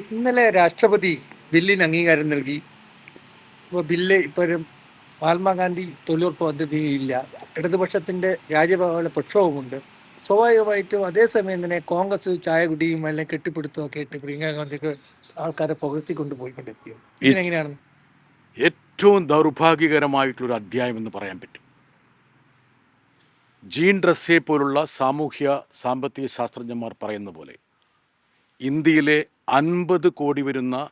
ഇന്നലെ രാഷ്ട്രപതി ബില്ലിന് അംഗീകാരം നൽകി. ഇപ്പോൾ ബില്ല് ഇപ്പോഴും മഹാത്മാഗാന്ധി തൊഴിലുറപ്പ് പദ്ധതിയില്ല ഇടതുപക്ഷത്തിന്റെ രാജ്യഭവന പ്രക്ഷോഭമുണ്ട്. സ്വാഭാവികമായിട്ടും അതേസമയം തന്നെ കോൺഗ്രസ് ചായകുടിയും അല്ലെങ്കിൽ കെട്ടിപ്പിടുത്തവും ഒക്കെ ആയിട്ട് പ്രിയങ്ക ഗാന്ധിക്ക് ആൾക്കാരെ പുകഴ്ത്തിക്കൊണ്ട് പോയിക്കൊണ്ടിരിക്കുകയാണ് ഇതിനെങ്ങനെയാണ്? ഏറ്റവും ദൗർഭാഗ്യകരമായിട്ടുള്ളൊരു അധ്യായം എന്ന് പറയാൻ പറ്റും. ജീൻ ഡ്രസ്സെ പോലുള്ള സാമൂഹ്യ സാമ്പത്തിക ശാസ്ത്രജ്ഞന്മാർ പറയുന്ന പോലെ ഇന്ത്യയിലെ അൻപത് കോടി വരുന്ന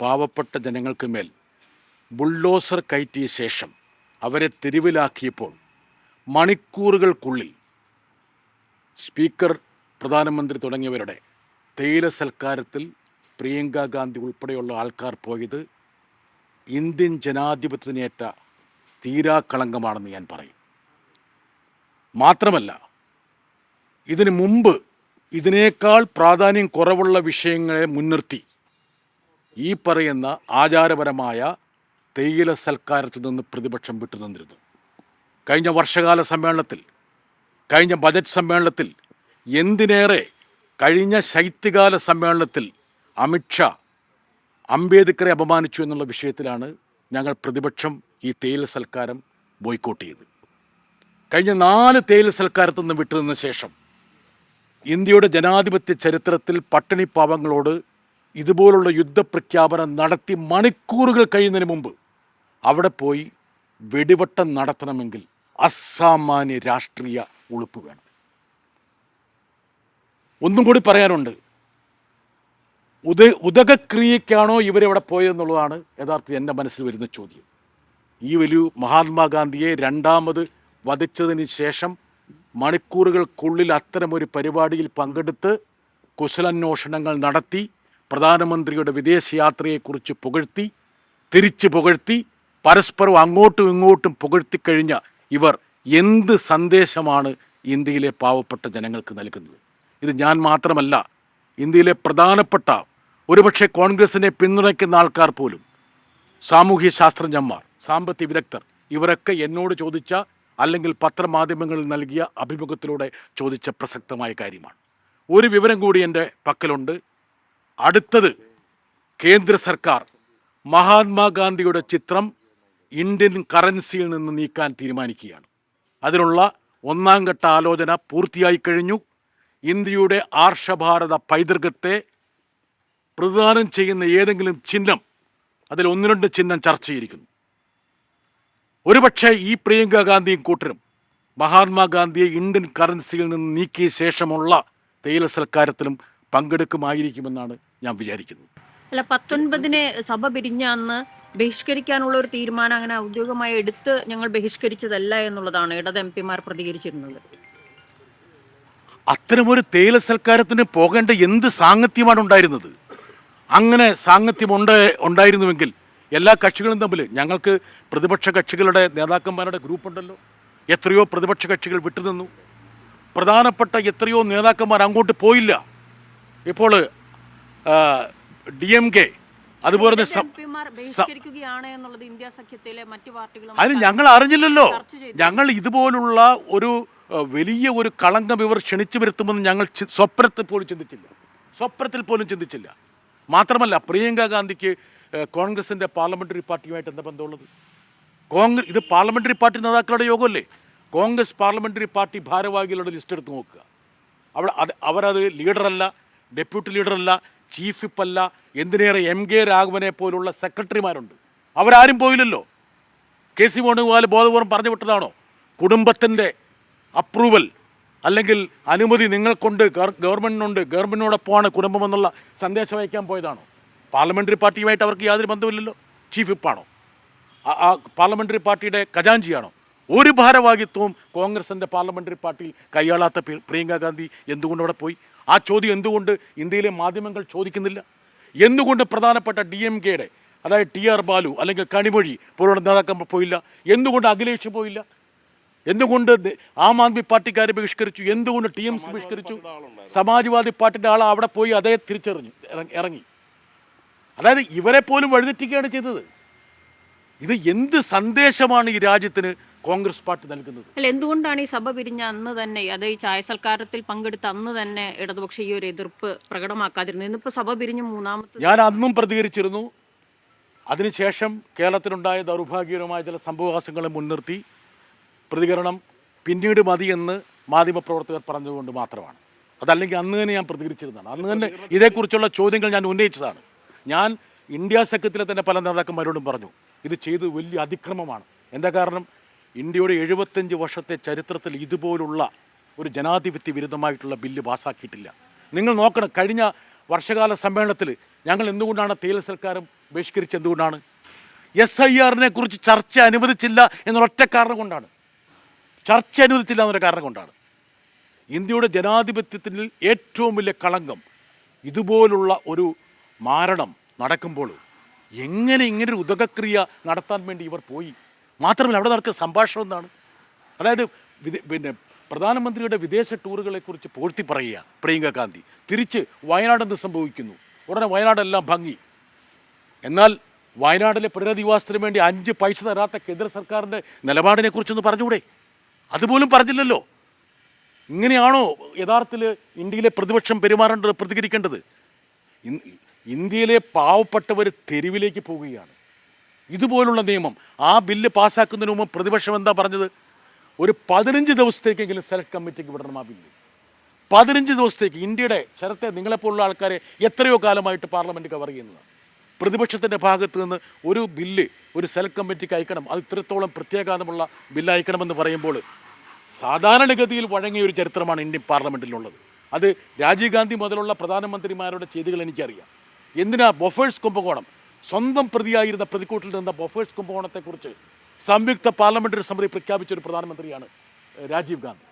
പാവപ്പെട്ട ജനങ്ങൾക്ക് മേൽ ബുൾഡോസർ കയറ്റിയ ശേഷം അവരെ തെരുവിലാക്കിയപ്പോൾ മണിക്കൂറുകൾക്കുള്ളിൽ സ്പീക്കർ പ്രധാനമന്ത്രി തുടങ്ങിയവരുടെ തേയില സൽക്കാരത്തിൽ പ്രിയങ്ക ഗാന്ധി ഉൾപ്പെടെയുള്ള ആൾക്കാർ പോയത് ഇന്ത്യൻ ജനാധിപത്യത്തിനേറ്റ തീരാക്കളങ്കമാണെന്ന് ഞാൻ പറയും. മാത്രമല്ല ഇതിനു മുമ്പ് ഇതിനേക്കാൾ പ്രാധാന്യം കുറവുള്ള വിഷയങ്ങളെ മുൻനിർത്തി ഈ പറയുന്ന ആചാരപരമായ തേയില സൽക്കാരത്തിൽ നിന്ന് പ്രതിപക്ഷം വിട്ടുനിന്നിരുന്നു കഴിഞ്ഞ വർഷകാല സമ്മേളനത്തിൽ കഴിഞ്ഞ ബജറ്റ് സമ്മേളനത്തിൽ എന്തിനേറെ കഴിഞ്ഞ ശൈത്യകാല സമ്മേളനത്തിൽ അമിത്ഷാ അംബേദ്കറെ അപമാനിച്ചു എന്നുള്ള വിഷയത്തിലാണ് ഞങ്ങൾ പ്രതിപക്ഷം ഈ തേയില സൽക്കാരം ബോയ്ക്കോട്ട് ചെയ്ത് കഴിഞ്ഞ നാല് തേയില സൽക്കാരത്തു നിന്ന് വിട്ടുനിന്ന ശേഷം ഇന്ത്യയുടെ ജനാധിപത്യ ചരിത്രത്തിൽ പട്ടിണി പാവങ്ങളോട് ഇതുപോലുള്ള യുദ്ധപ്രഖ്യാപനം നടത്തി മണിക്കൂറുകൾ കഴിയുന്നതിന് മുമ്പ് അവിടെ പോയി വെടിവട്ടം നടത്തണമെങ്കിൽ അസാമാന്യ രാഷ്ട്രീയ ഉളുപ്പ് വേണം. ഒന്നും കൂടി പറയാനുണ്ട്. ഉദ ഉദകക്രിയക്കാണോ ഇവരെവിടെ പോയതെന്നുള്ളതാണ് യഥാർത്ഥത്തിൽ എന്റെ മനസ്സിൽ വരുന്ന ചോദ്യം. ഈ വലിയ മഹാത്മാഗാന്ധിയെ രണ്ടാമത് വധിച്ചതിന് ശേഷം മണിക്കൂറുകൾക്കുള്ളിൽ അത്തരമൊരു പരിപാടിയിൽ പങ്കെടുത്ത് കുശലന്വേഷണങ്ങൾ നടത്തി പ്രധാനമന്ത്രിയുടെ വിദേശയാത്രയെക്കുറിച്ച് പുകഴ്ത്തി തിരിച്ചു പുകഴ്ത്തി പരസ്പരം അങ്ങോട്ടും ഇങ്ങോട്ടും പുകഴ്ത്തിക്കഴിഞ്ഞ ഇവർ എന്ത് സന്ദേശമാണ് ഇന്ത്യയിലെ പാവപ്പെട്ട ജനങ്ങൾക്ക് നൽകുന്നത്? ഇത് ഞാൻ മാത്രമല്ല ഇന്ത്യയിലെ പ്രധാനപ്പെട്ട ഒരുപക്ഷെ കോൺഗ്രസിനെ പിന്തുണയ്ക്കുന്ന ആൾക്കാർ പോലും സാമൂഹ്യ ശാസ്ത്രജ്ഞന്മാർ സാമ്പത്തിക വിദഗ്ധർ ഇവരൊക്കെ എന്നോട് ചോദിച്ച അല്ലെങ്കിൽ പത്രമാധ്യമങ്ങളിൽ നൽകിയ അഭിമുഖത്തിലൂടെ ചോദിച്ച പ്രസക്തമായ കാര്യമാണ്. ഒരു വിവരം കൂടി എന്റെ പക്കലുണ്ട്. അടുത്തത് കേന്ദ്ര സർക്കാർ മഹാത്മാഗാന്ധിയുടെ ചിത്രം ഇന്ത്യൻ കറൻസിയിൽ നിന്ന് നീക്കാൻ തീരുമാനിക്കുകയാണ്. അതിനുള്ള ഒന്നാം ഘട്ട ആലോചന പൂർത്തിയായി കഴിഞ്ഞു. ഇന്ത്യയുടെ ആർഷഭാരത പൈതൃകത്തെ പ്രതിദാനം ചെയ്യുന്ന ഏതെങ്കിലും ചിഹ്നം അതിൽ ഒന്ന് രണ്ട് ചിഹ്നം ചർച്ച ചെയ്തിരിക്കുന്നു. ഒരുപക്ഷെ ഈ പ്രിയങ്ക ഗാന്ധിയും കൂട്ടരും മഹാത്മാഗാന്ധിയെ ഇന്ത്യൻ കറൻസിയിൽ നിന്ന് നീക്കിയ ശേഷമുള്ള തേയില സൽക്കാരത്തിലും പങ്കെടുക്കുമായിരിക്കുമെന്നാണ് ഞാൻ വിചാരിക്കുന്നത്. അല്ല പത്തൊൻപതിന് സഭ പിരിഞ്ഞ അന്ന് ബഹിഷ്കരിക്കാനുള്ള ഒരു തീരുമാനം അങ്ങനെ ഔദ്യോഗികമായി എടുത്ത് ഞങ്ങൾ ബഹിഷ്കരിച്ചതല്ല എന്നുള്ളതാണ് ഇടത് എം പിമാർ പ്രതികരിച്ചിരുന്നത്. അത്തരമൊരു തേയില സൽക്കാരത്തിന് പോകേണ്ട എന്ത് സാങ്കത്യമാണ് ഉണ്ടായിരുന്നത്? അങ്ങനെ സാങ്കത്യം ഉണ്ട് ഉണ്ടായിരുന്നുവെങ്കിൽ എല്ലാ കക്ഷികളും തമ്മിൽ ഞങ്ങൾക്ക് പ്രതിപക്ഷ കക്ഷികളുടെ നേതാക്കന്മാരുടെ ഗ്രൂപ്പുണ്ടല്ലോ. എത്രയോ പ്രതിപക്ഷ കക്ഷികൾ വിട്ടുനിന്നു. പ്രധാനപ്പെട്ട എത്രയോ നേതാക്കന്മാർ അങ്ങോട്ട് പോയില്ല. ഇപ്പോൾ ഡി എം കെ അതുപോലെ തന്നെ അതിന് ഞങ്ങൾ അറിഞ്ഞില്ലല്ലോ. ഞങ്ങൾ ഇതുപോലുള്ള ഒരു വലിയ ഒരു കളങ്കം ഇവർ ക്ഷണിച്ചു വരുത്തുമെന്ന് ഞങ്ങൾ സ്വപ്നത്തിൽ പോലും ചിന്തിച്ചില്ല. സ്വപ്നത്തിൽ പോലും ചിന്തിച്ചില്ല. മാത്രമല്ല പ്രിയങ്ക ഗാന്ധിക്ക് ഏഹ്, പാർലമെന്ററി പാർട്ടിയുമായിട്ട് എന്താ ബന്ധമുള്ളത്? കോൺഗ്രസ് ഇത് പാർലമെന്ററി പാർട്ടി നേതാക്കളുടെ യോഗമല്ലേ? കോൺഗ്രസ് പാർലമെന്ററി പാർട്ടി ഭാരവാഹികളുടെ ലിസ്റ്റ് എടുത്ത് നോക്കുക. അവിടെ അത് അവരത് ലീഡറല്ല ഡെപ്യൂട്ടി ലീഡറല്ല ചീഫ് വിപ്പല്ല എന്തിനേറെ എം കെ രാഘവനെ പോലുള്ള സെക്രട്ടറിമാരുണ്ട്. അവരാരും പോയില്ലല്ലോ. കെ സി വേണുഗോപാൽ ബോധപൂർവം പറഞ്ഞു വിട്ടതാണോ? കുടുംബത്തിന്റെ അപ്രൂവൽ അല്ലെങ്കിൽ അനുമതി നിങ്ങൾക്കുണ്ട് ഗവ- ഗവൺമെന്റിനുണ്ട് ഗവൺമെന്റിനോടൊപ്പമാണ് കുടുംബമെന്നുള്ള സന്ദേശം അയക്കാൻ പോയതാണോ? പാർലമെന്ററി പാർട്ടിയുമായിട്ട് അവർക്ക് യാതൊരു ബന്ധമില്ലല്ലോ ചീഫ് വിപ്പാണോ? ആ- പാർലമെന്ററി പാർട്ടിയുടെ ഖജാഞ്ചിയാണോ ഒരു ഭാരവാഹിത്വവും കോൺഗ്രസിന്റെ പാർലമെന്ററി പാർട്ടിയിൽ കൈയാളാത്ത പ്രി- പ്രിയങ്ക ഗാന്ധി എന്തുകൊണ്ട് അവിടെ പോയി? ആ ചോദ്യം എന്തുകൊണ്ട് ഇന്ത്യയിലെ മാധ്യമങ്ങൾ ചോദിക്കുന്നില്ല? എന്തുകൊണ്ട് പ്രധാനപ്പെട്ട ഡി എം കെയുടെ അതായത് ടി ആർ ബാലു അല്ലെങ്കിൽ കണിമൊഴി പോലുള്ള നേതാക്കന്മാർ പോയില്ല? എന്തുകൊണ്ട് അഖിലേഷ് പോയില്ല? എന്തുകൊണ്ട് ആം ആദ്മി പാർട്ടിക്കാരെ ബഹിഷ്കരിച്ചു? എന്തുകൊണ്ട് ടി എം സി ബഹിഷ്കരിച്ചു? സമാജ്വാദി പാർട്ടിയുടെ ആൾ അവിടെ പോയി അതേ തിരിച്ചറിഞ്ഞു ഇറങ്ങി. അതായത് ഇവരെ പോലും വഴിതെറ്റിക്കുകയാണ് ചെയ്തത്. ഇത് എന്ത് സന്ദേശമാണ് ഈ രാജ്യത്തിന് കോൺഗ്രസ് പാർട്ടി നൽകുന്നത്? അല്ല എന്തുകൊണ്ടാണ് ഈ സഭ പിരിഞ്ഞ അന്ന് തന്നെ അത് ഈ ചായ സൽക്കാരത്തിൽ പങ്കെടുത്ത അന്ന് തന്നെ ഇടതുപക്ഷം ഈ ഒരു എതിർപ്പ് പ്രകടമാക്കാതിരുന്നു ഇന്നിപ്പോ സഭ പിരിഞ്ഞ് മൂന്നാമത്തെ ഞാൻ അന്നും പ്രതികരിച്ചിരുന്നു. അതിനുശേഷം കേരളത്തിലുണ്ടായ ദൗർഭാഗ്യകരമായ ചില സംഭവവാസങ്ങളെ മുൻനിർത്തി പ്രതികരണം പിന്നീട് മതി എന്ന് മാധ്യമപ്രവർത്തകർ പറഞ്ഞതുകൊണ്ട് മാത്രമാണ്. അതല്ലെങ്കിൽ അന്ന് തന്നെ ഞാൻ പ്രതികരിച്ചിരുന്നതാണ്. അന്ന് തന്നെ ഇതേക്കുറിച്ചുള്ള ചോദ്യങ്ങൾ ഞാൻ ഉന്നയിച്ചതാണ്. ഞാൻ ഇന്ത്യ സഖ്യത്തിലെ തന്നെ പല നേതാക്കന്മാരോടും പറഞ്ഞു ഇത് ചെയ്ത് വലിയ അതിക്രമമാണ്. എന്താ കാരണം? ഇന്ത്യയുടെ എഴുപത്തഞ്ച് വർഷത്തെ ചരിത്രത്തിൽ ഇതുപോലുള്ള ഒരു ജനാധിപത്യ വിരുദ്ധമായിട്ടുള്ള ബില്ല് പാസ്സാക്കിയിട്ടില്ല നിങ്ങൾ നോക്കണം കഴിഞ്ഞ വർഷകാല സമ്മേളനത്തിൽ ഞങ്ങൾ എന്തുകൊണ്ടാണ് തേയില സർക്കാരും ബഹിഷ്കരിച്ചത് എന്തുകൊണ്ടാണ്? എസ് ഐ ആറിനെ കുറിച്ച് ചർച്ച അനുവദിച്ചില്ല എന്നൊരൊറ്റ കാരണം കൊണ്ടാണ്. ചർച്ച അനുവദിച്ചില്ല എന്നൊരു കാരണം കൊണ്ടാണ്. ഇന്ത്യയുടെ ജനാധിപത്യത്തിൽ ഏറ്റവും വലിയ കളങ്കം ഇതുപോലുള്ള ഒരു മാരണം നടക്കുമ്പോൾ എങ്ങനെ ഇങ്ങനൊരു ഉദകക്രിയ നടത്താൻ വേണ്ടി ഇവർ പോയി? മാത്രമല്ല അവിടെ നടക്കുന്ന സംഭാഷണം എന്താണ്? അതായത് പിന്നെ പ്രധാനമന്ത്രിയുടെ വിദേശ ടൂറുകളെക്കുറിച്ച് പൂഴ്ത്തി പറയുക പ്രിയങ്ക ഗാന്ധി. തിരിച്ച് വയനാട് എന്ത് സംഭവിക്കുന്നു? ഉടനെ വയനാടെല്ലാം ഭംഗി. എന്നാൽ വയനാടിലെ പുനരധിവാസത്തിന് വേണ്ടി അഞ്ച് പൈസ തരാത്ത കേന്ദ്ര സർക്കാരിന്റെ നിലപാടിനെ കുറിച്ചൊന്ന് പറഞ്ഞുകൂടെ? അതുപോലും പറഞ്ഞില്ലല്ലോ. ഇങ്ങനെയാണോ യഥാർത്ഥത്തിൽ ഇന്ത്യയിലെ പ്രതിപക്ഷം പെരുമാറേണ്ടത് പ്രതികരിക്കേണ്ടത്? ഇന്ത്യയിലെ പാവപ്പെട്ടവർ തെരുവിലേക്ക് പോവുകയാണ്. ഇതുപോലുള്ള നിയമം ആ ബില്ല് പാസ്സാക്കുന്നതിന് മുമ്പ് പ്രതിപക്ഷം എന്താ പറഞ്ഞത്? ഒരു പതിനഞ്ച് ദിവസത്തേക്കെങ്കിലും സെലക്ട് കമ്മിറ്റിക്ക് വിടണം ആ ബില്ല്. പതിനഞ്ച് ദിവസത്തേക്ക് ഇന്ത്യയുടെ ചരത്തെ നിങ്ങളെപ്പോലുള്ള ആൾക്കാരെ എത്രയോ കാലമായിട്ട് പാർലമെന്റ് കവർ ചെയ്യുന്നതാണ്. പ്രതിപക്ഷത്തിന്റെ ഭാഗത്ത് നിന്ന് ഒരു ബില്ല് ഒരു സെലക്ട് കമ്മിറ്റിക്ക് അയക്കണം അത് ഇത്രത്തോളം പ്രത്യേകാതമുള്ള ബില്ല് അയക്കണമെന്ന് പറയുമ്പോൾ സാധാരണഗതിയിൽ വഴങ്ങിയ ഒരു ചരിത്രമാണ് ഇന്ത്യൻ പാർലമെന്റിലുള്ളത് അത് രാജീവ് ഗാന്ധി മുതലുള്ള പ്രധാനമന്ത്രിമാരുടെ ചെയ്തികൾ എനിക്കറിയാം. എന്തിനാ ബൊഫേഴ്സ് കുംഭകോണം? സ്വന്തം പ്രതിയായിരുന്ന പ്രതിക്കൂട്ടിൽ നിന്ന ബൊഫേഴ്സ് കുംഭകോണത്തെക്കുറിച്ച് സംയുക്ത പാർലമെന്ററി സമിതി പ്രഖ്യാപിച്ച ഒരു പ്രധാനമന്ത്രിയാണ് രാജീവ് ഗാന്ധി.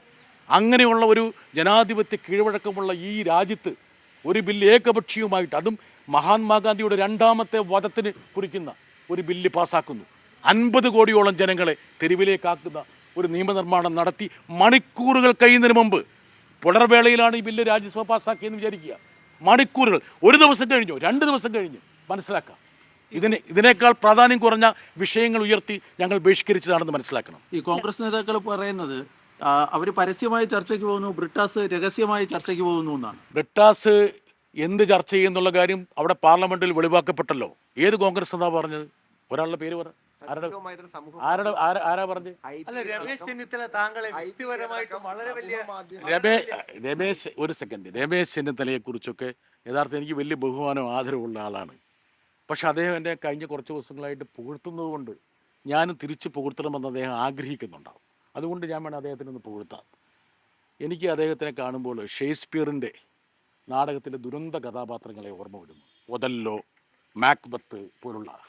അങ്ങനെയുള്ള ഒരു ജനാധിപത്യ കീഴ്വഴക്കമുള്ള ഈ രാജ്യത്ത് ഒരു ബില്ല് ഏകപക്ഷീയമായിട്ട് അതും മഹാത്മാഗാന്ധിയുടെ രണ്ടാമത്തെ വധത്തിന് കുറിക്കുന്ന ഒരു ബില്ല് പാസ്സാക്കുന്നു അൻപത് കോടിയോളം ജനങ്ങളെ തെരുവിലേക്കാക്കുന്ന ഒരു നിയമനിർമ്മാണം നടത്തി മണിക്കൂറുകൾ കഴിയുന്നതിന് മുമ്പ് പുലർവേളയിലാണ് ഈ ബില്ല് രാജ്യസഭ പാസ്സാക്കിയെന്ന് വിചാരിക്കുക. മണിക്കൂറുകൾ. ഒരു ദിവസം കഴിഞ്ഞു രണ്ട് ദിവസം കഴിഞ്ഞു. മനസ്സിലാക്കാം. ഇതിന് ഇതിനേക്കാൾ പ്രാധാന്യം കുറഞ്ഞ വിഷയങ്ങൾ ഉയർത്തി ഞങ്ങൾ ബഹിഷ്കരിച്ചതാണെന്ന് മനസ്സിലാക്കണം. ഈ കോൺഗ്രസ് നേതാക്കൾ പറയുന്നത് അവർ പരസ്യമായി ചർച്ചയ്ക്ക് പോകുന്നു ബ്രിട്ടാസ് രഹസ്യമായി ചർച്ചയ്ക്ക് പോകുന്നു എന്നാണ്. ബ്രിട്ടാസ് എന്ത് ചർച്ച ചെയ്യുന്നുള്ള കാര്യം അവിടെ പാർലമെന്റിൽ വെളിവാക്കപ്പെട്ടല്ലോ. ഏത് കോൺഗ്രസ് എന്നാ പറഞ്ഞത്? ഒരാളുടെ പേര് പറ. ആരുടെ ആരുടെ ആരാ- പറഞ്ഞു? രമേശ് ചെന്നിത്തല താങ്കളെ വ്യക്തിപരമായിട്ട് വളരെ വലിയ രമേശ് ഒരു സെക്കൻഡ് രമേശ് ചെന്നിത്തലയെ കുറിച്ചൊക്കെ യഥാർത്ഥം എനിക്ക് വലിയ ബഹുമാനവും ആദരവുള്ള ആളാണ്. പക്ഷെ അദ്ദേഹം എന്നെ കഴിഞ്ഞ കുറച്ച് ദിവസങ്ങളായിട്ട് പുകഴ്ത്തുന്നത് കൊണ്ട് ഞാനും തിരിച്ച് പുകഴ്ത്തണമെന്ന് അദ്ദേഹം ആഗ്രഹിക്കുന്നുണ്ടാവും. അതുകൊണ്ട് ഞാൻ വേണം അദ്ദേഹത്തിനൊന്ന് ഒന്ന് പുകഴ്ത്താം എനിക്ക് അദ്ദേഹത്തിനെ കാണുമ്പോൾ ഷേക്സ്പിയറിന്റെ നാടകത്തിലെ ദുരന്ത കഥാപാത്രങ്ങളെ ഓർമ്മ വരുന്നു. ഒതല്ലോ മാക്ബത്ത് പോലുള്ള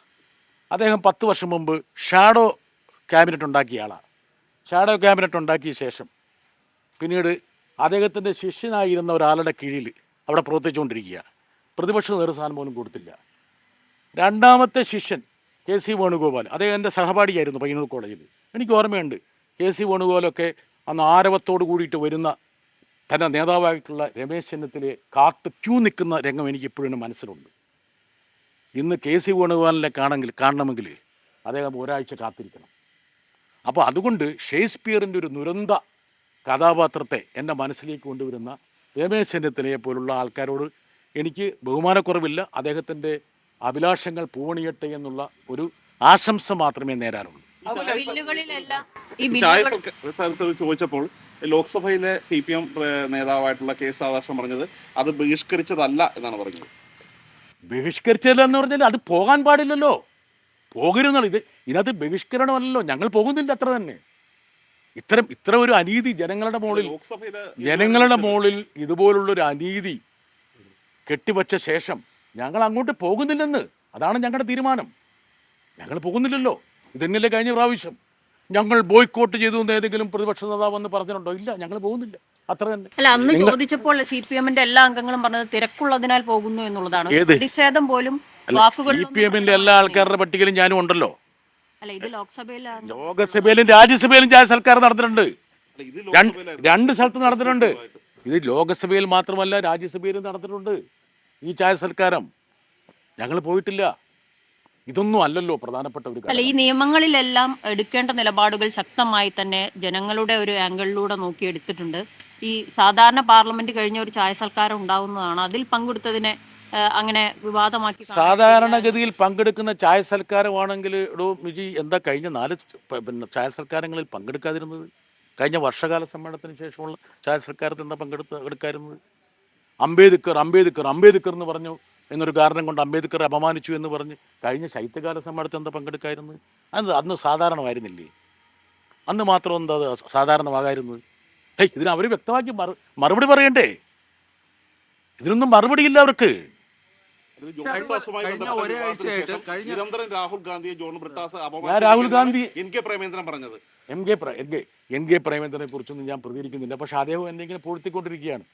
അദ്ദേഹം പത്ത് വർഷം മുമ്പ് ഷാഡോ ക്യാബിനറ്റ് ഉണ്ടാക്കിയ ആളാണ്. ഷാഡോ ക്യാബിനറ്റ് ഉണ്ടാക്കിയ ശേഷം പിന്നീട് അദ്ദേഹത്തിന്റെ ശിഷ്യനായിരുന്ന ഒരാളുടെ കീഴിൽ അവിടെ പ്രവർത്തിച്ചുകൊണ്ടിരിക്കുക പ്രതിപക്ഷ നേതൃസ്ഥാനം പോലും കൊടുത്തില്ല. രണ്ടാമത്തെ ശിഷ്യൻ കെ സി വേണുഗോപാൽ അദ്ദേഹം എന്റെ സഹപാഠിയായിരുന്നു പയ്യന്നൂർ കോളേജിൽ. എനിക്ക് ഓർമ്മയുണ്ട് കെ സി വേണുഗോപാലൊക്കെ അന്ന് ആരവത്തോട് കൂടിയിട്ട് വരുന്ന തന്റെ നേതാവായിട്ടുള്ള രമേശ് ചെന്നിത്തലയെ കാത്ത് ക്യൂ നിൽക്കുന്ന രംഗം എനിക്ക് ഇപ്പോഴും മനസ്സിലുണ്ട്. ഇന്ന് കെ സി വേണുഗോപാലിനെ കാണെങ്കിൽ കാണണമെങ്കിൽ അദ്ദേഹം ഒരാഴ്ച കാത്തിരിക്കണം. അപ്പോൾ അതുകൊണ്ട് ഷേക്സ്പിയറിന്റെ ഒരു നുരന്ത കഥാപാത്രത്തെ എന്റെ മനസ്സിലേക്ക് കൊണ്ടുവരുന്ന രമേശ് ചെന്നിത്തലയെ പോലുള്ള ആൾക്കാരോട് എനിക്ക് ബഹുമാനക്കുറവില്ല. അദ്ദേഹത്തിന്റെ അഭിലാഷങ്ങൾ പൂണിയട്ടെ എന്നുള്ള ഒരു ആശംസ മാത്രമേ നേരാനുള്ളൂ ചോദിച്ചപ്പോൾ ലോക്സഭയിലെ സി പി എം നേതാവായിട്ടുള്ള കെ രാധാകൃഷ്ണൻ പറഞ്ഞത് അത് ബഹിഷ്കരിച്ചതല്ല എന്നാണ് പറഞ്ഞത്. ബഹിഷ്കരിച്ചതെന്ന് പറഞ്ഞാൽ അത് പോകാൻ പാടില്ലല്ലോ. പോകരുതെന്നാണ് ഇത്. ഇതിനകത്ത് ബഹിഷ്കരണമല്ലല്ലോ. ഞങ്ങൾ പോകുന്നില്ല അത്ര തന്നെ. ഇത്തരം ഇത്ര ഒരു അനീതി ജനങ്ങളുടെ മുകളിൽ ജനങ്ങളുടെ മുകളിൽ ഇതുപോലുള്ള ഒരു അനീതി കെട്ടിവച്ച ശേഷം ഞങ്ങൾ അങ്ങോട്ട് പോകുന്നില്ലെന്ന്. അതാണ് ഞങ്ങളുടെ തീരുമാനം. ഞങ്ങൾ പോകുന്നില്ലല്ലോ. ഇതെന്നല്ലേ കഴിഞ്ഞ പ്രാവശ്യം. ഞങ്ങൾ ബോയ്ക്കോട്ട് ചെയ്തു എന്ന് ഏതെങ്കിലും പ്രതിപക്ഷ നേതാവ് എന്ന് പറഞ്ഞിട്ടുണ്ടോ? ഇല്ല ഞങ്ങൾ പോകുന്നില്ല. അത്ര തന്നെ. അല്ല അന്ന് ചോദിച്ചപ്പോൾ സി പി എമ്മിന്റെ എല്ലാ അംഗങ്ങളും പറഞ്ഞത് തിരക്കുള്ളതിനാൽ പോകുന്നു എന്നുള്ളതാണ്? പ്രതിഷേധം പോലും സി പി എമ്മിന്റെ എല്ലാ ആൾക്കാരുടെ പട്ടികയിലും ഞാനും ഉണ്ടല്ലോ. അല്ല ഇത് ലോക്സഭയിലാണ്. ലോകസഭയിലും രാജ്യസഭയിലും ചായ സൽക്കാരം നടന്നിട്ടുണ്ട്. അല്ല, ഇത് രണ്ട് രണ്ട് സ്ഥലത്ത് നടന്നിട്ടുണ്ട്. ഇത് ലോകസഭയിൽ മാത്രമല്ല രാജ്യസഭയിലും നടന്നിട്ടുണ്ട് ഈ ചായ സൽക്കാരം ഞങ്ങൾ പോയിട്ടില്ല. ഇതൊന്നും അല്ലല്ലോ പ്രധാനപ്പെട്ട ഒരു അല്ല ഈ നിയമങ്ങളിലെല്ലാം എടുക്കേണ്ട നിലപാടുകൾ ശക്തമായി തന്നെ ജനങ്ങളുടെ ഒരു ആംഗിളിലൂടെ നോക്കി എടുത്തിട്ടുണ്ട് ഈ സാധാരണ പാർലമെന്റ് കഴിഞ്ഞ ഒരു ചായ സൽക്കാരം ഉണ്ടാവുന്നതാണ്. അതിൽ പങ്കെടുത്തതിനെ അങ്ങനെ വിവാദമാക്കി സാധാരണഗതിയിൽ പങ്കെടുക്കുന്ന ചായ സൽക്കാരമാണെങ്കിൽ എടോ മിജി എന്താ കഴിഞ്ഞ നാല് പിന്നെ ചായ സൽക്കാരങ്ങളിൽ പങ്കെടുക്കാതിരുന്നത്? കഴിഞ്ഞ വർഷകാല സമ്മേളനത്തിന് ശേഷമുള്ള ചായ സൽക്കാരത്തിൽ എന്താ പങ്കെടുത്ത് എടുക്കാതിരുന്നത്? അംബേദ്കർ അംബേദ്കർ അംബേദ്കർ എന്ന് പറഞ്ഞു എന്നൊരു കാരണം കൊണ്ട് അംബേദ്കറെ അപമാനിച്ചു എന്ന് പറഞ്ഞ് കഴിഞ്ഞ ശൈത്യകാല സമ്മേളനത്തിൽ എന്താ പങ്കെടുക്കായിരുന്നത് അത് അന്ന് സാധാരണമായിരുന്നില്ലേ? അന്ന് മാത്രം എന്താ സാധാരണമാകായിരുന്നത് ഹേയ് ഇതിന് അവർ വ്യക്തമാക്കി മറു മറുപടി പറയണ്ടേ? ഇതിനൊന്നും മറുപടിയില്ല അവർക്ക്. നിരന്തരം രാഹുൽ ഗാന്ധിയെ ജോൺ ബ്രിട്ടാസ് ഞാൻ രാഹുൽ ഗാന്ധി എൻ കെ പ്രേമേന്ദ്രൻ പറഞ്ഞത്. എം കെ പ്ര എൻ കെ എൻ കെ പ്രേമേന്ദ്രനെ കുറിച്ചൊന്നും ഞാൻ പ്രതികരിക്കുന്നില്ല. പക്ഷെ അദ്ദേഹം എന്നെ ഇങ്ങനെ പൂഴ്ത്തിക്കൊണ്ടിരിക്കുകയാണ്.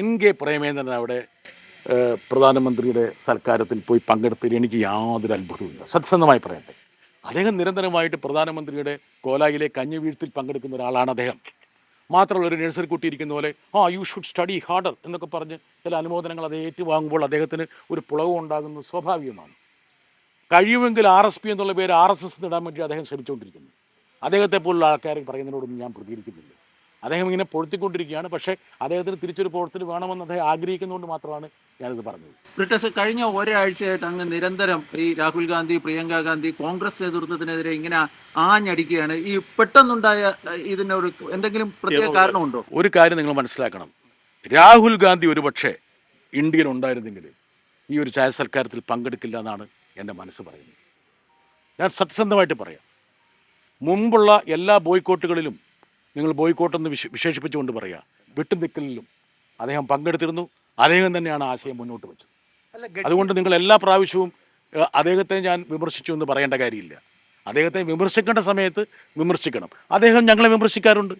എൻ കെ പ്രേമേന്ദ്രൻ അവിടെ പ്രധാനമന്ത്രിയുടെ സൽക്കാരത്തിൽ പോയി പങ്കെടുത്തതിൽ എനിക്ക് യാതൊരു അത്ഭുതവുമില്ല. സത്യസന്ധമായി പറയട്ടെ. അദ്ദേഹം നിരന്തരമായിട്ട് പ്രധാനമന്ത്രിയുടെ കോലായിലെ കഞ്ഞി വീഴ്ത്തിൽ പങ്കെടുക്കുന്ന ഒരാളാണ് അദ്ദേഹം. മാത്രമല്ല ഒരു നഴ്സറി കൂട്ടിയിരിക്കുന്ന പോലെ ആ യു ഷുഡ് സ്റ്റഡി ഹാർഡർ എന്നൊക്കെ പറഞ്ഞ് ചില അനുമോദനങ്ങൾ അത് ഏറ്റുവാങ്ങുമ്പോൾ അദ്ദേഹത്തിന് ഒരു പുളവ് ഉണ്ടാകുന്നത് സ്വാഭാവികമാണ്. കഴിയുമെങ്കിൽ ആർ എസ് പി എന്നുള്ള പേര് ആർ എസ് എസ് ഇടാൻ വേണ്ടി അദ്ദേഹം ശ്രമിച്ചുകൊണ്ടിരിക്കുന്നു. അദ്ദേഹത്തെ പോലുള്ള ആൾക്കാരെ പറയുന്നതിനോടൊന്നും ഞാൻ പ്രതികരിക്കുന്നില്ല. അദ്ദേഹം ഇങ്ങനെ പൊഴുത്തിക്കൊണ്ടിരിക്കുകയാണ്. പക്ഷേ അദ്ദേഹത്തിന് തിരിച്ചൊരു പ്രവർത്തനം വേണമെന്ന് അദ്ദേഹം ആഗ്രഹിക്കുന്നതുകൊണ്ട് മാത്രമാണ് ഞാനിത് പറഞ്ഞത്. ബ്രിട്ടസ് കഴിഞ്ഞ ഒരാഴ്ചയായിട്ട് അങ്ങ് നിരന്തരം ഈ രാഹുൽ ഗാന്ധി പ്രിയങ്ക ഗാന്ധി കോൺഗ്രസ് നേതൃത്വത്തിനെതിരെ ഇങ്ങനെ ആഞ്ഞടിക്കുകയാണ്. ഈ പെട്ടെന്നുണ്ടായ ഇതിനൊരു എന്തെങ്കിലും പ്രത്യേക കാരണമുണ്ടോ? ഒരു കാര്യം നിങ്ങൾ മനസ്സിലാക്കണം. രാഹുൽ ഗാന്ധി ഒരുപക്ഷെ ഇന്ത്യയിൽ ഉണ്ടായിരുന്നെങ്കിൽ ഈ ഒരു ചായ സൽക്കാരത്തിൽ പങ്കെടുക്കില്ല എന്നാണ് എന്റെ മനസ്സ് പറയുന്നത്. ഞാൻ സത്യസന്ധമായിട്ട് പറയാം. മുമ്പുള്ള എല്ലാ ബോയ്ക്കോട്ടുകളിലും നിങ്ങൾ ബോയ്ക്കോട്ടെന്ന് വിശ വിശേഷിപ്പിച്ചുകൊണ്ട് പറയാം. വിട്ടുനിൽക്കലിലും അദ്ദേഹം പങ്കെടുത്തിരുന്നു. അദ്ദേഹം തന്നെയാണ് ആശയം മുന്നോട്ട് വെച്ചത്. അല്ല അതുകൊണ്ട് നിങ്ങൾ എല്ലാ പ്രാവശ്യവും അദ്ദേഹത്തെ ഞാൻ വിമർശിച്ചു എന്ന് പറയേണ്ട കാര്യമില്ല. അദ്ദേഹത്തെ വിമർശിക്കേണ്ട സമയത്ത് വിമർശിക്കണം. അദ്ദേഹം ഞങ്ങളെ വിമർശിക്കാറുണ്ട്.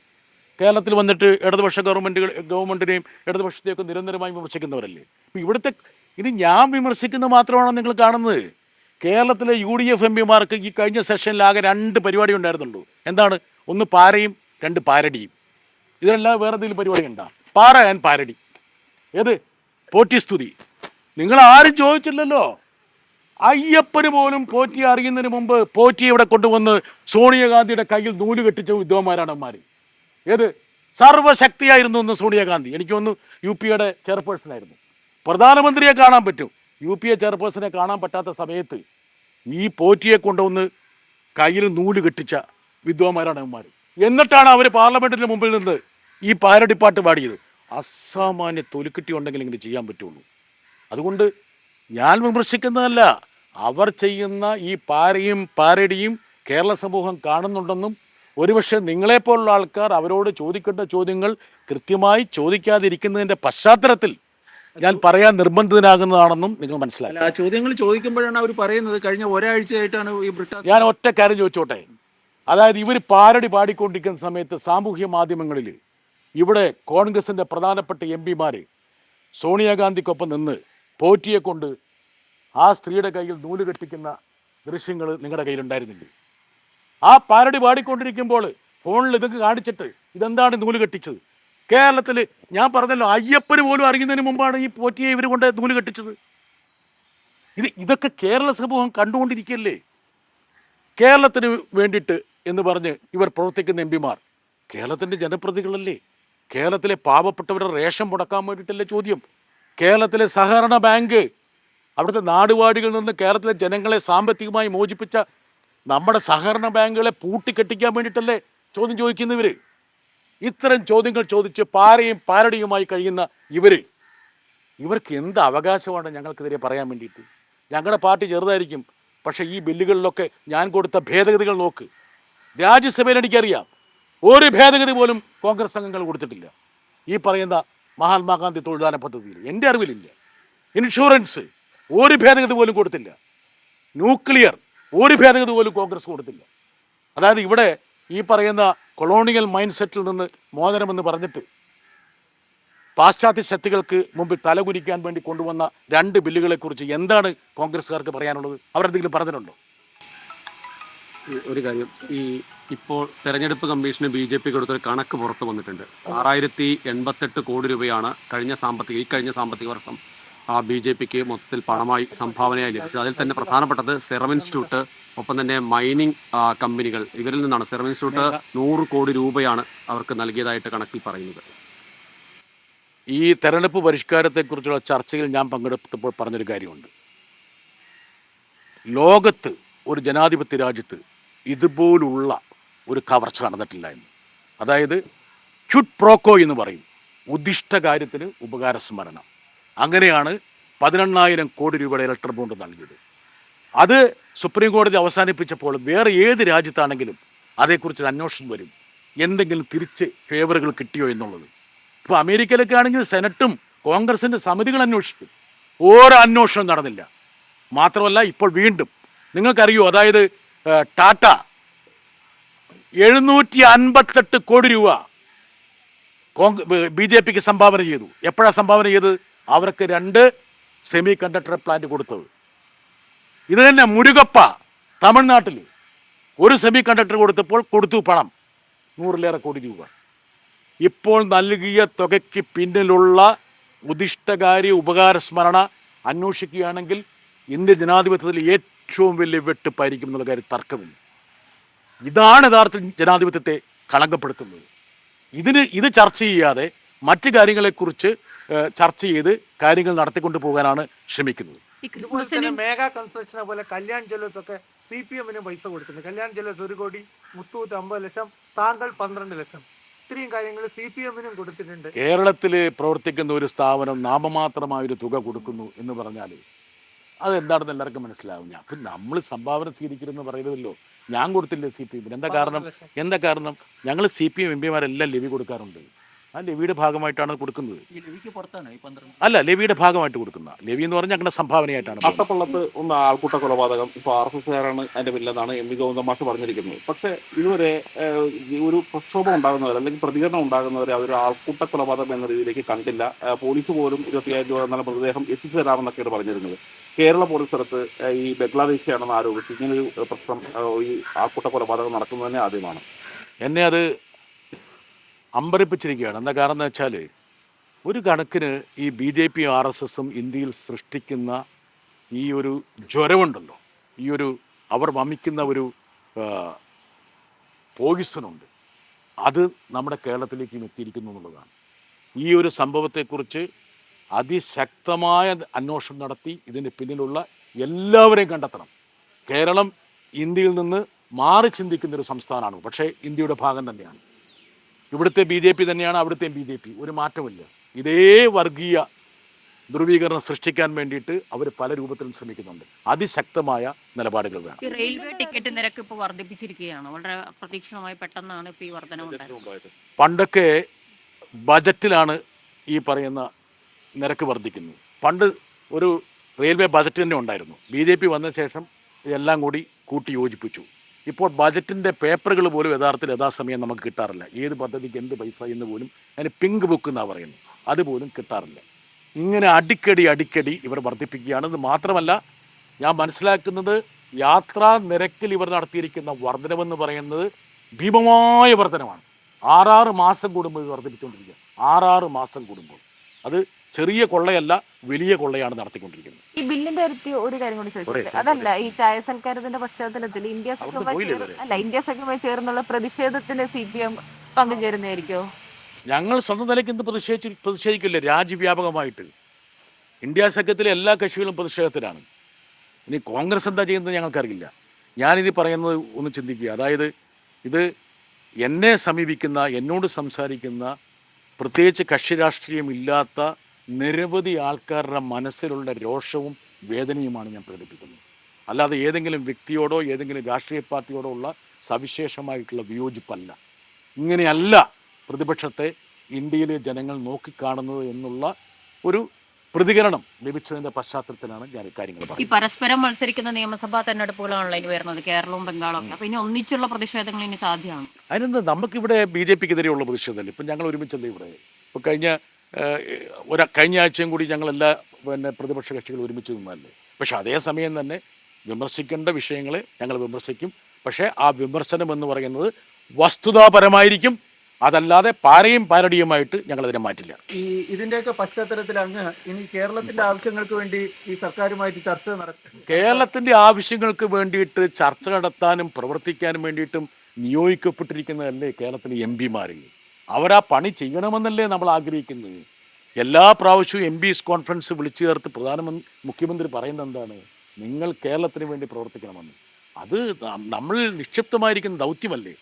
കേരളത്തിൽ വന്നിട്ട് ഇടതുപക്ഷ ഗവൺമെന്റുകൾ ഗവൺമെന്റിനെയും ഇടതുപക്ഷത്തെയൊക്കെ നിരന്തരമായി വിമർശിക്കുന്നവരല്ലേ? ഇപ്പം ഇവിടുത്തെ ഇനി ഞാൻ വിമർശിക്കുന്നത് മാത്രമാണ് നിങ്ങൾ കാണുന്നത്? കേരളത്തിലെ യു ഡി എഫ് എം പിമാർക്ക് ഈ കഴിഞ്ഞ സെഷനിൽ ആകെ രണ്ട് പരിപാടി ഉണ്ടായിരുന്നുള്ളൂ. എന്താണ്? ഒന്ന് പാരയും രണ്ട് പാരടിയും. ഇതിനെല്ലാം വേറെ എന്തെങ്കിലും പരിപാടി ഉണ്ടാ പാറ ആൻഡ് പാരടി. ഏത്? പോറ്റിസ്തുതി നിങ്ങൾ ആരും ചോദിച്ചില്ലല്ലോ. അയ്യപ്പന് പോലും പോറ്റി അറിയുന്നതിന് മുമ്പ് പോറ്റിയെ ഇവിടെ കൊണ്ടുവന്ന് സോണിയാഗാന്ധിയുടെ കയ്യിൽ നൂൽ കെട്ടിച്ച വിദ്വാന്മാരാണ് അമ്മമാർ ഏത്? സർവശക്തിയായിരുന്നു ഒന്ന് സോണിയാഗാന്ധി എനിക്ക് ഒന്ന് യു പിയുടെ ചെയർപേഴ്സൺ ആയിരുന്നു പ്രധാനമന്ത്രിയെ കാണാൻ പറ്റും. യു പി എ ചെയർപേഴ്സണെ കാണാൻ പറ്റാത്ത സമയത്ത് ഈ പോറ്റിയെ കൊണ്ടുവന്ന് കയ്യിൽ നൂൽ കെട്ടിച്ച വിദ്വാന്മാരാണ് അമ്മമാർ എന്നിട്ടാണ് അവർ പാർലമെന്റിന് മുമ്പിൽ നിന്ന് ഈ പാരടിപ്പാട്ട് പാടിയത്. അസാമാന്യ തൊലിക്കെട്ടി ഉണ്ടെങ്കിൽ ഇങ്ങനെ ചെയ്യാൻ പറ്റുള്ളൂ. അതുകൊണ്ട് ഞാൻ വിമർശിക്കുന്നതല്ല അവർ ചെയ്യുന്ന ഈ പാരയും പാരടിയും കേരള സമൂഹം കാണുന്നുണ്ടെന്നും ഒരുപക്ഷെ നിങ്ങളെപ്പോലുള്ള ആൾക്കാർ അവരോട് ചോദിക്കേണ്ട ചോദ്യങ്ങൾ കൃത്യമായി ചോദിക്കാതിരിക്കുന്നതിന്റെ പശ്ചാത്തലത്തിൽ ഞാൻ പറയാൻ നിർബന്ധിതനാകുന്നതാണെന്നും നിങ്ങൾ മനസ്സിലാക്കി. ചോദ്യങ്ങൾ ചോദിക്കുമ്പോഴാണ് അവർ പറയുന്നത്. കഴിഞ്ഞ ഒരാഴ്ചയായിട്ടാണ് ഈ ബ്രിട്ടൻ ഞാൻ ഒറ്റ കാര്യം ചോദിച്ചോട്ടെ? അതായത് ഇവർ പാരടി പാടിക്കൊണ്ടിരിക്കുന്ന സമയത്ത് സാമൂഹ്യ മാധ്യമങ്ങളിൽ ഇവിടെ കോൺഗ്രസിന്റെ പ്രധാനപ്പെട്ട എം പിമാർ സോണിയാഗാന്ധിക്കൊപ്പം നിന്ന് പോറ്റിയെ കൊണ്ട് ആ സ്ത്രീയുടെ കയ്യിൽ നൂൽ കെട്ടിക്കുന്ന ദൃശ്യങ്ങൾ നിങ്ങളുടെ കയ്യിലുണ്ടായിരുന്നില്ലേ? ആ പാരടി പാടിക്കൊണ്ടിരിക്കുമ്പോൾ ഫോണിൽ ഇതൊക്കെ കാണിച്ചിട്ട് ഇതെന്താണ് നൂൽ കെട്ടിച്ചത്? കേരളത്തിൽ ഞാൻ പറഞ്ഞല്ലോ അയ്യപ്പന് പോലും അറിയുന്നതിന് മുമ്പാണ് ഈ പോറ്റിയെ ഇവർ കൊണ്ട് നൂൽ കെട്ടിച്ചത്. ഇത് ഇതൊക്കെ കേരള സമൂഹം കണ്ടുകൊണ്ടിരിക്കല്ലേ? കേരളത്തിന് വേണ്ടിയിട്ട് എന്ന് പറഞ്ഞ് ഇവർ പ്രവർത്തിക്കുന്ന എം പിമാർ. കേരളത്തിന്റെ ജനപ്രതികളല്ലേ കേരളത്തിലെ പാവപ്പെട്ടവരുടെ റേഷൻ മുടക്കാൻ വേണ്ടിയിട്ടല്ലേ ചോദ്യം? കേരളത്തിലെ സഹകരണ ബാങ്ക് അവിടുത്തെ നാടുവാടികളിൽ നിന്ന് കേരളത്തിലെ ജനങ്ങളെ സാമ്പത്തികമായി മോചിപ്പിച്ച നമ്മുടെ സഹകരണ ബാങ്കുകളെ പൂട്ടിക്കെട്ടിക്കാൻ വേണ്ടിയിട്ടല്ലേ ചോദ്യം ചോദിക്കുന്നവർ ഇത്തരം ചോദ്യങ്ങൾ ചോദിച്ച് പാരയും പാരടിയുമായി കഴിയുന്ന ഇവർ ഇവർക്ക് എന്ത് അവകാശമാണ് ഞങ്ങൾക്കെതിരെ പറയാൻ വേണ്ടിയിട്ട്? ഞങ്ങളുടെ പാർട്ടി ചെറുതായിരിക്കും പക്ഷേ ഈ ബില്ലുകളിലൊക്കെ ഞാൻ കൊടുത്ത ഭേദഗതികൾ നോക്ക്. രാജ്യസഭയിൽ എനിക്കറിയാം. ഒരു ഭേദഗതി പോലും കോൺഗ്രസ് അംഗങ്ങൾ കൊടുത്തിട്ടില്ല. ഈ പറയുന്ന മഹാത്മാഗാന്ധി തൊഴിലാന പദ്ധതിയിൽ. എന്റെ അറിവിലില്ല. ഇൻഷുറൻസ് ഒരു ഭേദഗതി പോലും കൊടുത്തില്ല. ന്യൂക്ലിയർ ഒരു ഭേദഗതി പോലും കോൺഗ്രസ് കൊടുത്തില്ല. അതായത് ഇവിടെ ഈ പറയുന്ന കൊളോണിയൽ മൈൻഡ് സെറ്റിൽ നിന്ന് മോചനമെന്ന് പറഞ്ഞിട്ട് പാശ്ചാത്യ ശക്തികൾക്ക് മുമ്പിൽ തലകുനിക്കാൻ വേണ്ടി കൊണ്ടുവന്ന രണ്ട് ബില്ലുകളെക്കുറിച്ച് എന്താണ് കോൺഗ്രസ്സുകാർക്ക് പറയാനുള്ളത്? അവരെന്തെങ്കിലും പറഞ്ഞിട്ടുണ്ടോ? ഒരു കാര്യം. ഈ ഇപ്പോൾ തെരഞ്ഞെടുപ്പ് കമ്മീഷന് ബി ജെ പി കൊടുത്തൊരു കണക്ക് പുറത്തു വന്നിട്ടുണ്ട്. ആറായിരത്തി എൺപത്തെട്ട് കോടി രൂപയാണ് കഴിഞ്ഞ സാമ്പത്തിക ഈ കഴിഞ്ഞ സാമ്പത്തിക വർഷം ആ ബി ജെ പിക്ക് മൊത്തത്തിൽ പണമായി സംഭാവനയായി ലഭിച്ചത്. അതിൽ തന്നെ പ്രധാനപ്പെട്ടത് സെറം ഇൻസ്റ്റിറ്റ്യൂട്ട് ഒപ്പം തന്നെ മൈനിങ് കമ്പനികൾ. ഇവരിൽ നിന്നാണ് സെറം ഇൻസ്റ്റിറ്റ്യൂട്ട് നൂറ് കോടി രൂപയാണ് അവർക്ക് നൽകിയതായിട്ട് കണക്കിൽ പറയുന്നത്. ഈ തെരഞ്ഞെടുപ്പ് പരിഷ്കാരത്തെക്കുറിച്ചുള്ള ചർച്ചയിൽ ഞാൻ പങ്കെടുത്തപ്പോൾ പറഞ്ഞൊരു കാര്യമുണ്ട്. ലോകത്ത് ഒരു ജനാധിപത്യ രാജ്യത്ത് ഇതുപോലുള്ള ഒരു കവർച്ച നടന്നിട്ടില്ല എന്ന്. അതായത് ക്യുട്ട് പ്രോക്കോ എന്ന് പറയും. ഉദ്ദിഷ്ട കാര്യത്തിന് ഉപകാരസ്മരണ അങ്ങനെയാണ് പതിനെണ്ണായിരം കോടി രൂപയുടെ ഇലക്ട്രൽ ബോണ്ട് നൽകിയത്. അത് സുപ്രീം കോടതി അവസാനിപ്പിച്ചപ്പോൾ വേറെ ഏത് രാജ്യത്താണെങ്കിലും അതേക്കുറിച്ചൊരു അന്വേഷണം വരും. എന്തെങ്കിലും തിരിച്ച് ഫേവറുകൾ കിട്ടിയോ എന്നുള്ളത്. ഇപ്പോൾ അമേരിക്കയിലൊക്കെ ആണെങ്കിൽ സെനറ്റും കോൺഗ്രസിന്റെ സമിതികൾ അന്വേഷിക്കും. ഓരോ അന്വേഷണം നടന്നില്ല. മാത്രമല്ല ഇപ്പോൾ വീണ്ടും. നിങ്ങൾക്കറിയോ അതായത് ടാറ്റ. എഴുന്നൂറ്റി അൻപത്തെട്ട് കോടി രൂപ കോൺഗ് ബി ജെ പിക്ക് സംഭാവന ചെയ്തു. എപ്പോഴാണ് സംഭാവന ചെയ്തത്? അവർക്ക് രണ്ട് സെമി കണ്ടക്ടർ പ്ലാന്റ് കൊടുത്തത്. ഇത് തന്നെ മുരുകപ്പ തമിഴ്നാട്ടിൽ ഒരു സെമി കണ്ടക്ടർ കൊടുത്തപ്പോൾ കൊടുത്തു പണം. നൂറിലേറെ കോടി രൂപ. ഇപ്പോൾ നൽകിയ തുകയ്ക്ക് പിന്നിലുള്ള ഉദിഷ്ടകാരി ഉപകാര സ്മരണ അന്വേഷിക്കുകയാണെങ്കിൽ ഇന്ത്യ ജനാധിപത്യത്തിൽ ഏറ്റവും വലിയ വെട്ടിപ്പായിരിക്കും എന്നുള്ള കാര്യം തർക്കമില്ല. ഇതാണ് യഥാർത്ഥത്തിൽ ജനാധിപത്യത്തെ കളങ്കപ്പെടുത്തുന്നത്. ഇതിന് ഇത് ചർച്ച ചെയ്യാതെ മറ്റു കാര്യങ്ങളെക്കുറിച്ച് ചർച്ച ചെയ്ത് കാര്യങ്ങൾ നടത്തിക്കൊണ്ട് പോകാനാണ് ശ്രമിക്കുന്നത്. മേഘാ കൺസ്ട്രക്ഷനെ പോലെ കല്യാൺ ജ്വല്ലേഴ്സ് ഒക്കെ സി പി എമ്മിന് പൈസ കൊടുക്കുന്നു. കല്യാൺ ജ്വല്ലേഴ്സ് ഒരു കോടി മുത്തൂറ്റ് അമ്പത് ലക്ഷം താങ്കൾ പന്ത്രണ്ട് ലക്ഷം. ഇത്രയും കാര്യങ്ങൾ സി പി എമ്മിനും കൊടുത്തിട്ടുണ്ട്. കേരളത്തിൽ പ്രവർത്തിക്കുന്ന ഒരു സ്ഥാപനം നാമമാത്രമായ ഒരു തുക കൊടുക്കുന്നു എന്ന് പറഞ്ഞാൽ അതെന്താണെന്ന് എല്ലാവർക്കും മനസ്സിലാവും. ഞാൻ അപ്പം നമ്മൾ സംഭാവന സ്വീകരിക്കരുതെന്ന് പറയുന്നതല്ലോ. ഞാൻ കൊടുത്തില്ല സി പി എമ്മിന്. എന്താ കാരണം? എന്താ കാരണം? ഞങ്ങൾ സി പി എം എം പിമാരെല്ലാം ലെവി കൊടുക്കാറുണ്ട്. ആ ലെവിയുടെ ഭാഗമായിട്ടാണ് കൊടുക്കുന്നത്. അല്ല ലെവിയുടെ ഭാഗമായിട്ട് കൊടുക്കുന്ന. ലെവി എന്ന് പറഞ്ഞാൽ അങ്ങനെ സംഭാവനയായിട്ടാണ്. അട്ടപ്പള്ളത്ത് ഒന്ന് ആൾക്കൂട്ട കൊലപാതകം ഇപ്പൊ ആർ എസ് എസ്കാരാണ് അതിന്റെ പിന്നിലെന്നാണ് എം വി ഗോവിന്ദ മാഷ് പറഞ്ഞിരിക്കുന്നത്. പക്ഷേ ഇതുവരെ ഒരു പ്രക്ഷോഭം ഉണ്ടാകുന്നവർ അല്ലെങ്കിൽ പ്രതികരണം ഉണ്ടാകുന്നവരെ അവർ ആൾക്കൂട്ട കൊലപാതകം എന്ന രീതിയിലേക്ക് കണ്ടില്ല. പോലീസ് പോലും ഇരുപത്തിയായിരം രൂപ എന്നുള്ള മൃതദേഹം എത്തിച്ചു തരാമെന്നൊക്കെയാണ് പറഞ്ഞിരുന്നത്. കേരള പോലീസ് സ്ഥലത്ത് ഈ ബംഗ്ലാദേശിയാണെന്ന് ആരോപിച്ച് ഇങ്ങനൊരു പ്രശ്നം ഈ ആൾക്കൂട്ട കൊലപാതകം നടക്കുന്നതന്നെ ആദ്യമാണ്. എന്നെ അത് അമ്പരിപ്പിച്ചിരിക്കുകയാണ്. എന്താ കാരണം എന്ന് വെച്ചാൽ ഒരു കണക്കിന് ഈ B J P R S എസും ഇന്ത്യയിൽ സൃഷ്ടിക്കുന്ന ഈ ഒരു ജ്വരമുണ്ടല്ലോ. ഈ ഒരു അവർ വമിക്കുന്ന ഒരു പോയിസണുണ്ട്. അത് നമ്മുടെ കേരളത്തിലേക്കും എത്തിയിരിക്കുന്നു എന്നുള്ളതാണ്. ഈ ഒരു സംഭവത്തെക്കുറിച്ച് അതിശക്തമായ അന്വേഷണം നടത്തി ഇതിന് പിന്നിലുള്ള എല്ലാവരെയും കണ്ടെത്തണം. കേരളം ഇന്ത്യയിൽ നിന്ന് മാറി ചിന്തിക്കുന്ന ഒരു സംസ്ഥാനമാണ്. പക്ഷേ ഇന്ത്യയുടെ ഭാഗം തന്നെയാണ്. ഇവിടുത്തെ ബി ജെ പി തന്നെയാണ് അവിടുത്തെ ബി ജെ പി. ഒരു മാറ്റമില്ല ഇതേ വർഗീയ ധ്രുവീകരണം സൃഷ്ടിക്കാൻ വേണ്ടിയിട്ട് അവർ പല രൂപത്തിലും ശ്രമിക്കുന്നുണ്ട്. അതിശക്തമായ നിലപാടുകൾ വേണം. ഈ റെയിൽവേ ടിക്കറ്റ് നിരക്ക് ഇപ്പോൾ വർദ്ധിപ്പിച്ചിരിക്കുകയാണ്. വളരെ അപ്രതീക്ഷിതമായി പെട്ടെന്നാണ് ഇപ്പോൾ ഈ വർധന പണ്ടൊക്കെ ബജറ്റിലാണ് ഈ പറയുന്ന നിരക്ക് വർദ്ധിക്കുന്നത്. പണ്ട് ഒരു റെയിൽവേ ബജറ്റ് തന്നെ ഉണ്ടായിരുന്നു. ബി ജെ പി വന്ന ശേഷം ഇതെല്ലാം കൂടി കൂട്ടി യോജിപ്പിച്ചു. ഇപ്പോൾ ബജറ്റിന്റെ പേപ്പറുകൾ പോലും യഥാർത്ഥത്തിൽ യഥാസമയം നമുക്ക് കിട്ടാറില്ല. ഏത് പദ്ധതിക്ക് എന്ത് പൈസ എന്ന് പോലും അതിന് പിങ്ക് ബുക്ക് എന്നാണ് പറയുന്നത്. അതുപോലും കിട്ടാറില്ല. ഇങ്ങനെ അടിക്കടി അടിക്കടി ഇവർ വർദ്ധിപ്പിക്കുകയാണ്. ഇത് മാത്രമല്ല ഞാൻ മനസ്സിലാക്കുന്നത് യാത്രാ നിരക്കിൽ ഇവർ നടത്തിയിരിക്കുന്ന വർധനമെന്ന് പറയുന്നത് ഭീമമായ വർധനമാണ് ആറാറ് മാസം കൂടുമ്പോൾ ഇത് വർദ്ധിപ്പിച്ചുകൊണ്ടിരിക്കുക ആറാറ് മാസം കൂടുമ്പോൾ. അത് ചെറിയ കൊള്ളയല്ല വലിയ കൊള്ളയാണ് നടത്തിക്കൊണ്ടിരിക്കുന്നത്. ഈ ബില്ലിന്റെ കാര്യത്തിൽ ഒരു കാര്യം കൂടി ചോദിച്ചത് അതല്ല ഈ ചായ സൽക്കാരത്തിന്റെ പശ്ചാത്തലത്തിൽ ഇന്ത്യ അല്ല ഇന്ത്യ സഖ്യമായി ചേർന്നുള്ള പ്രതിഷേധത്തിന് സി പി എം പങ്കുചേരുന്നതായിരിക്കോ? ഞങ്ങൾ സ്വന്തം നിലയ്ക്ക് ഇന്ന് പ്രതിഷേധിച്ച് പ്രതിഷേധിക്കില്ല രാജ്യവ്യാപകമായിട്ട്. ഇന്ത്യ സഖ്യത്തിലെ എല്ലാ കക്ഷികളും പ്രതിഷേധത്തിലാണ്. ഇനി കോൺഗ്രസ് എന്താ ചെയ്യുന്നത് ഞങ്ങൾക്കറിയില്ല. ഞാനിത് പറയുന്നത് ഒന്ന് ചിന്തിക്കുക. അതായത് ഇത് എന്നെ സമീപിക്കുന്ന എന്നോട് സംസാരിക്കുന്ന പ്രത്യേകിച്ച് കക്ഷി രാഷ്ട്രീയം ഇല്ലാത്ത നിരവധി ആൾക്കാരുടെ മനസ്സിലുള്ള രോഷവും വേദനയുമാണ് ഞാൻ പ്രകടിപ്പിക്കുന്നത്. അല്ലാതെ ഏതെങ്കിലും വ്യക്തിയോടോ ഏതെങ്കിലും രാഷ്ട്രീയ പാർട്ടിയോടോ ഉള്ള സവിശേഷമായിട്ടുള്ള വിയോജിപ്പല്ല. ഇങ്ങനെയല്ല പ്രതിപക്ഷത്തെ ഇന്ത്യയിലെ ജനങ്ങൾ നോക്കിക്കാണുന്നത് എന്നുള്ള ഒരു പ്രതികരണം ലഭിച്ചതിന്റെ പശ്ചാത്തലത്തിലാണ് ഞാൻ ഇക്കാര്യങ്ങൾ ഈ പരസ്പരം മത്സരിക്കുന്ന നിയമസഭാ തെരഞ്ഞെടുപ്പുകളാണല്ലോ ഇനി വരുന്നത് കേരളവും ബംഗാളും ഒക്കെ. അപ്പൊ ഇനി ഒന്നിച്ചുള്ള പ്രതിഷേധങ്ങൾ ഇനി സാധ്യമാണ്. അതിനെന്ത് നമുക്കിവിടെ ബി ജെ പിക്കെതിരെയുള്ള പ്രതിഷേധമല്ലേ? ഇപ്പം ഞങ്ങൾ ഒരുമിച്ചല്ലേ ഇവിടെ? ഇപ്പോൾ കഴിഞ്ഞ ഒരു കഴിഞ്ഞ ആഴ്ചയും കൂടി ഞങ്ങളെല്ലാ പിന്നെ പ്രതിപക്ഷ കക്ഷികൾ ഒരുമിച്ച് നിന്നല്ലേ പക്ഷെ അതേസമയം തന്നെ വിമർശിക്കേണ്ട വിഷയങ്ങളെ ഞങ്ങൾ വിമർശിക്കും. പക്ഷേ ആ വിമർശനം എന്ന് പറയുന്നത് വസ്തുതാപരമായിരിക്കും. അതല്ലാതെ പാരയും പാരടിയുമായിട്ട് ഞങ്ങൾ അതിനെ മാറ്റില്ല. ഈ ഇതിന്റെയൊക്കെ പശ്ചാത്തലത്തിൽ അങ്ങ് ഇനി കേരളത്തിന്റെ ആവശ്യങ്ങൾക്ക് വേണ്ടി ഈ സർക്കാരുമായിട്ട് ചർച്ച നടത്തും കേരളത്തിന്റെ ആവശ്യങ്ങൾക്ക് വേണ്ടിയിട്ട് ചർച്ച നടത്താനും പ്രവർത്തിക്കാനും വേണ്ടിയിട്ടും നിയോഗിക്കപ്പെട്ടിരിക്കുന്നതല്ലേ കേരളത്തിലെ എം പിമാർ അവരാ പണി ചെയ്യണമെന്നല്ലേ നമ്മൾ ആഗ്രഹിക്കുന്നത്. എല്ലാ പ്രാവശ്യവും എം ബിസ് കോൺഫറൻസ് വിളിച്ചു ചേർത്ത് പ്രധാനമന്ത്രി മുഖ്യമന്ത്രി പറയുന്നത് എന്താണ്? നിങ്ങൾ കേരളത്തിന് വേണ്ടി പ്രവർത്തിക്കണമെന്ന്. അത് നമ്മൾ നിക്ഷിപ്തമായിരിക്കുന്ന ദൗത്യമല്ലേ?